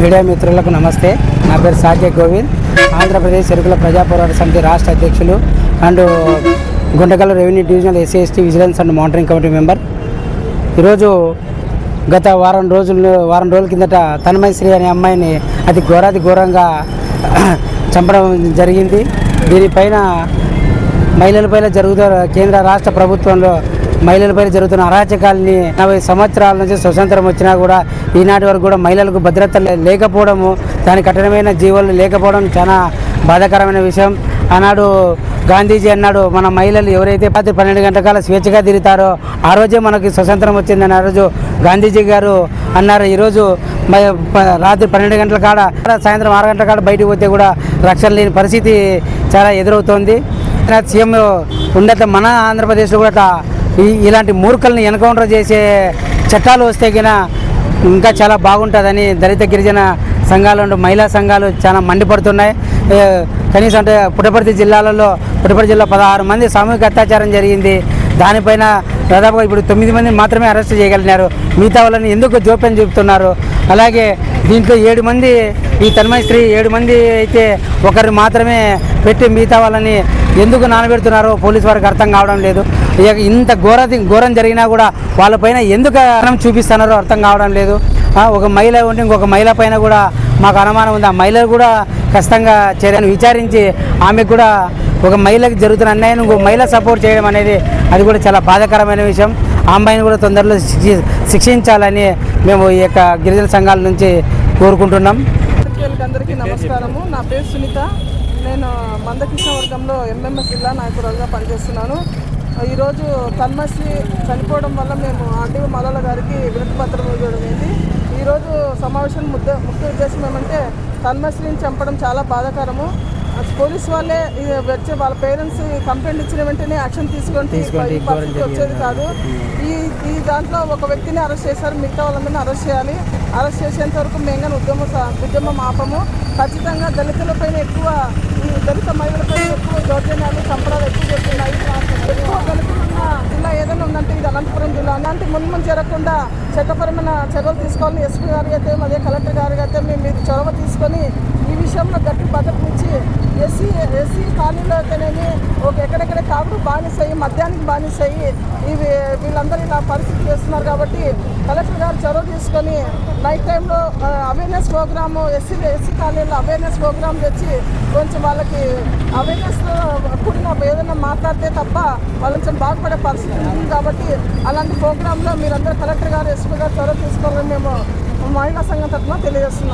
Media మిత్రులకు నమస్తే. నా పేరు సాకే గోవింద్. ఆంధ్రప్రదేశ్ సరుకుల ప్రజా పోరాట సమితి రాష్ట్ర అధ్యక్షులు and Guntakal revenue divisional SC ST vigilance and monitoring committee member. ఈరోజు గత వారం రోజులు వారం రోజుల కిందట తన్మయశ్రీ అనే అమ్మాయిని అతి ఘోరాతి ఘోరంగా చంపడం జరిగింది. దీనిపైన మహిళలపైన జరుగుతున్న కేంద్ర రాష్ట్ర ప్రభుత్వంలో మహిళలపై జరుగుతున్న అరాచకాలని నలభై సంవత్సరాల నుంచి స్వతంత్రం వచ్చినా కూడా ఈనాటి వరకు కూడా మహిళలకు భద్రత లేకపోవడము దాని కఠినమైన జీవులు లేకపోవడం చాలా బాధాకరమైన విషయం. ఆనాడు గాంధీజీ అన్నాడు మన మహిళలు ఎవరైతే పది పన్నెండు గంటల స్వేచ్ఛగా తిరుగుతారో ఆ రోజే మనకి స్వతంత్రం వచ్చిందని ఆ రోజు గాంధీజీ గారు అన్నారు. ఈరోజు రాత్రి పన్నెండు గంటల కాడ సాయంత్రం ఆరు గంటల కాడ బయటికి పోతే కూడా రక్షణ లేని పరిస్థితి చాలా ఎదురవుతోంది. సీఎం ఉన్నత మన ఆంధ్రప్రదేశ్లో కూడా ఇలాంటి మూర్ఖల్ని ఎన్కౌంటర్ చేసే చట్టాలు వస్తే గిన ఇంకా చాలా బాగుంటుందని దళిత గిరిజన సంఘాలు మహిళా సంఘాలు చాలా మండిపడుతున్నాయి. కనీసం అంటే పుట్టపర్తి జిల్లాలలో పుట్టపర్తి జిల్లా పదహారు మంది సామూహిక అత్యాచారం జరిగింది. దానిపైన దాదాపుగా ఇప్పుడు తొమ్మిది మంది మాత్రమే అరెస్ట్ చేయగలిగినారు. మిగతా వాళ్ళని ఎందుకు జోప్యం చూపుతున్నారు? అలాగే దీంట్లో ఏడు మంది ఈ తన్మయ స్త్రీ ఏడు మంది అయితే ఒకరిని మాత్రమే పెట్టి మిగతా వాళ్ళని ఎందుకు నానబెడుతున్నారో పోలీసు వారికి అర్థం కావడం లేదు. ఇక ఇంత ఘోర ఘోరం జరిగినా కూడా వాళ్ళపైన ఎందుకు అనుమానం చూపిస్తున్నారో అర్థం కావడం లేదు. ఒక మహిళ ఉంటే ఇంకొక మహిళ పైన కూడా మాకు అనుమానం ఉంది. ఆ మహిళ కూడా ఖచ్చితంగా చర్యను విచారించి ఆమెకు కూడా ఒక మహిళకి జరుగుతున్న అన్యాయం ఇంకో మహిళ సపోర్ట్ చేయడం అనేది అది కూడా చాలా బాధాకరమైన విషయం. ఆ అమ్మాయిని కూడా తొందరలో శిక్షి శిక్షించాలని మేము ఈ యొక్క గిరిజన సంఘాల నుంచి కోరుకుంటున్నాం. అందరికీ నమస్కారము. నా పేరు సునీత. నేను మందకృష్ణ వర్గంలో ఎంఎంఎస్ జిల్లా నాయకురాలుగా పనిచేస్తున్నాను. ఈరోజు తన్మసి చనిపోవడం వల్ల మేము ఆంటీ మలాల గారికి వినతి పత్రం ఇవ్వడమైంది ఈరోజు సమావేశం ముద్ద ముఖ్య ఉద్దేశం ఏమంటే తన్మశ్రీని చంపడం చాలా బాధాకరము. పోలీస్ వాళ్ళే వచ్చే వాళ్ళ పేరెంట్స్ కంప్లైంట్ ఇచ్చిన వెంటనే యాక్షన్ పరిస్థితి వచ్చేది కాదు. ఈ ఈ దాంట్లో ఒక వ్యక్తిని అరెస్ట్ చేశారు. మిగతా వాళ్ళందరినీ అరెస్ట్ చేయాలి. అరెస్ట్ చేసేంత వరకు మేము ఉద్యమ ఉద్యమం ఆపము. ఖచ్చితంగా దళితులపైన ఎక్కువ ఈ దళిత మహిళలపైన ఎక్కువ దౌర్జన్యాలు చంపడాలు ఎక్కువ జరుగుతున్నాయి. ఎక్కువ దళితులున్న జిల్లా ఏదైనా ఉందంటే ఇది అనంతపురం జిల్లా. అలాంటి ముందు ముందు జరగకుండా చట్టపరమైన చర్యలు తీసుకోవాలని ఎస్పీ గారికి అయితే అదే కలెక్టర్ గారికి అయితే మేము మీరు చొరవ తీసుకొని ఈ విషయంలో ఎస్సీ ఎస్సీ కాలనీలో అయితేనేమి ఒక ఎక్కడెక్కడ కాపుడు బానిసయ్యి మద్యానికి బానిసయ్యి ఇవి వీళ్ళందరూ ఇలా పరిస్థితి చేస్తున్నారు కాబట్టి కలెక్టర్ గారు చొరవ తీసుకొని నైట్ టైంలో అవేర్నెస్ ప్రోగ్రాము ఎస్సీ ఎస్సీ కాలనీలో అవేర్నెస్ ప్రోగ్రామ్ తెచ్చి కొంచెం వాళ్ళకి అవేర్నెస్ కూడిన ఏదైనా మాట్లాడితే తప్ప వాళ్ళు కొంచెం బాగుపడే పరిస్థితి ఉంది కాబట్టి అలాంటి ప్రోగ్రాంలో మీరందరూ కలెక్టర్ గారు ఎస్పీ గారు చొరవ తీసుకోవాలని మేము మహిళా సంఘం తరఫున తెలియజేస్తున్నాం.